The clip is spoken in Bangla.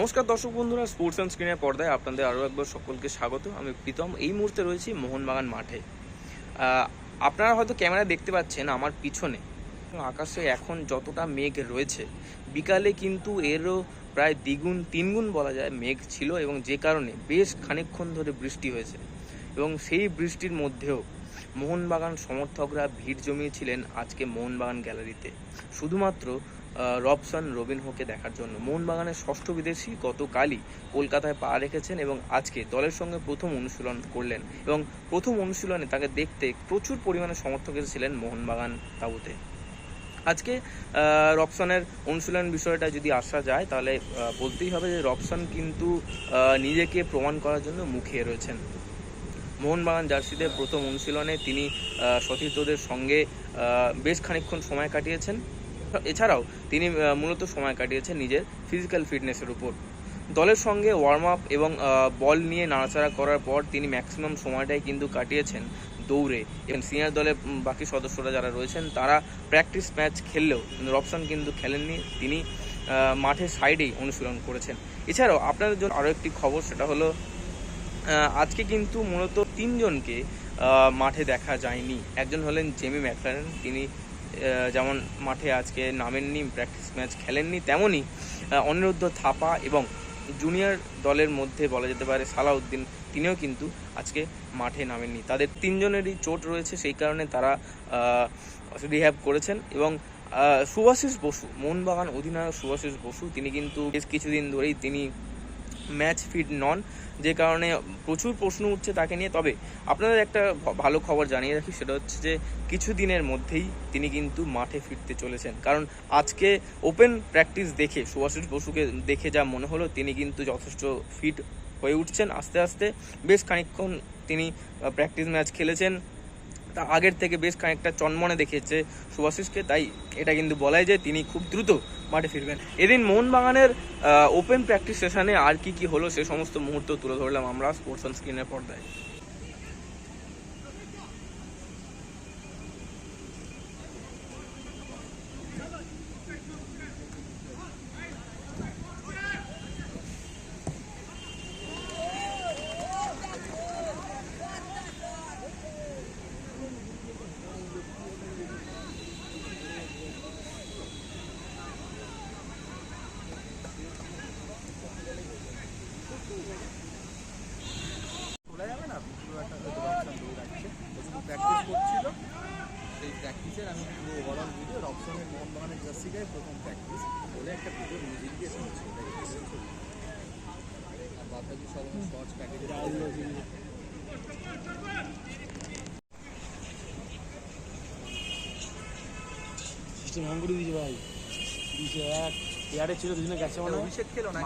নমস্কার দর্শক বন্ধুরা স্পোর্টস অ্যান্ড স্ক্রিনের পর্দায় আপনাদের আরও একবার সকলকে স্বাগত। আমি প্রীতম, এই মুহূর্তে রয়েছি মোহনবাগান মাঠে। আপনারা হয়তো ক্যামেরা দেখতে পাচ্ছেন আমার পিছনে। আকাশে এখন যতটা মেঘ রয়েছে, বিকালে কিন্তু এরও প্রায় দ্বিগুণ, তিনগুণ বলা যায় মেঘ ছিল এবং যে কারণে বেশ খানিকক্ষণ ধরে বৃষ্টি হয়েছে। এবং সেই বৃষ্টির মধ্যেও মোহনবাগান সমর্থকরা ভিড় জমিয়েছিলেন আজকে মোহনবাগান গ্যালারিতে। শুধুমাত্র রবসন রবিনহোকে দেখার জন্য। মোহনবাগানের ষষ্ঠ বিদেশি গতকালই কলকাতায় পা রেখেছেন এবং আজকে দলের সঙ্গে প্রথম অনুশীলন করলেন এবং প্রথম অনুশীলনে তাকে দেখতে প্রচুর পরিমাণে সমর্থক এসেছিলেন মোহনবাগান তাঁবুতে। আজকে রবসনের অনুশীলন বিষয়টা যদি আসা যায়, তাহলে বলতেই হবে যে রবসন কিন্তু নিজেকে প্রমাণ করার জন্য মুখিয়ে রয়েছেন। মোহনবাগান জার্সিতে প্রথম অনুশীলনে তিনি সতীর্থদের সঙ্গে বেশ খানিকক্ষণ সময় কাটিয়েছেন। এছাড়াও তিনি মূলত সময় কাটিয়েছেন নিজের ফিজিক্যাল ফিটনেসের উপর। দলের সঙ্গে ওয়ার্ম আপ এবং বল নিয়ে নাড়াচাড়া করার পর তিনি ম্যাক্সিমাম সময়টাই কিন্তু কাটিয়েছেন দৌড়ে। এবং সিনিয়র দলের বাকি সদস্যরা যারা রয়েছেন, তারা প্র্যাকটিস ম্যাচ খেললেও রবসান কিন্তু খেলেননি, তিনি মাঠের সাইডেই অনুশীলন করেছেন। এছাড়াও আপনাদের জন্য আরও একটি খবর, সেটা হলো আজকে কিন্তু মূলত তিনজনকে মাঠে দেখা যায়নি। একজন হলেন জেমি ম্যাকলারেন, তিনি যেমন মাঠে আজকে নামেননি প্র্যাকটিস ম্যাচ খেলেননি, তেমনই অনিরুদ্ধ থাপা এবং জুনিয়র দলের মধ্যে বলা যেতে পারে সালাউদ্দিন, তিনিও কিন্তু আজকে মাঠে নামেননি। তাদের তিনজনেরই চোট রয়েছে, সেই কারণে তারা রিহ্যাব করেছেন এবং সুভাশিস বসু, মোহনবাগান অধিনায়ক সুভাশিস বসু, তিনি কিন্তু বেশ কিছুদিন ধরেই তিনি ম্যাচ ফিট নন, যে কারণে প্রচুর প্রশ্ন উঠছে তাকে নিয়ে। তবে আপনাদের একটা ভালো খবর জানিয়ে রাখি, সেটা হচ্ছে যে কিছুদিনের মধ্যেই তিনি কিন্তু মাঠে ফিরতে চলেছেন। কারণ আজকে ওপেন প্র্যাকটিস দেখে সুভাষিস বসুকে দেখে যা মনে হলো, তিনি কিন্তু যথেষ্ট ফিট হয়ে উঠছেন। আস্তে আস্তে বেশ খানিকক্ষণ তিনি প্র্যাকটিস ম্যাচ খেলেছেন। তা আগের থেকে বেশ খানিকটা চনমনে দেখিয়েছে সুভাষিসকে, তাই এটা কিন্তু বলাই যে তিনি খুব দ্রুত মাঠে ফিরবেন। এদিন মোহনবাগানের ওপেন প্র্যাকটিস সেশনে আর কি কি হলো সে সমস্ত মুহূর্ত তুলে ধরলাম আমরা স্পোর্টস অন স্ক্রিনের পর্দায় তোলা যাবে না পুরো একটা হয়তো রপশন দৌড় রাখছে ও শুধু প্র্যাকটিস করছিল। সেই প্র্যাকটিসের আমি পুরো ওভারঅল ভিডিও রপশনের মোহনবাগানের জার্সি গায়ে প্রথম প্র্যাকটিস বলে একটা ভিডিও মিউজিক দিয়ে শুনছি। ছবি। আর বাদ বাকি সব আমার শর্টস প্যাকেজে সিস্টেম হ্যাং করে দিয়েছে ভাই। দিয়েছে এক। এয়ারে ছিল দুজনে গেছে মনে অভিষেক খেলো না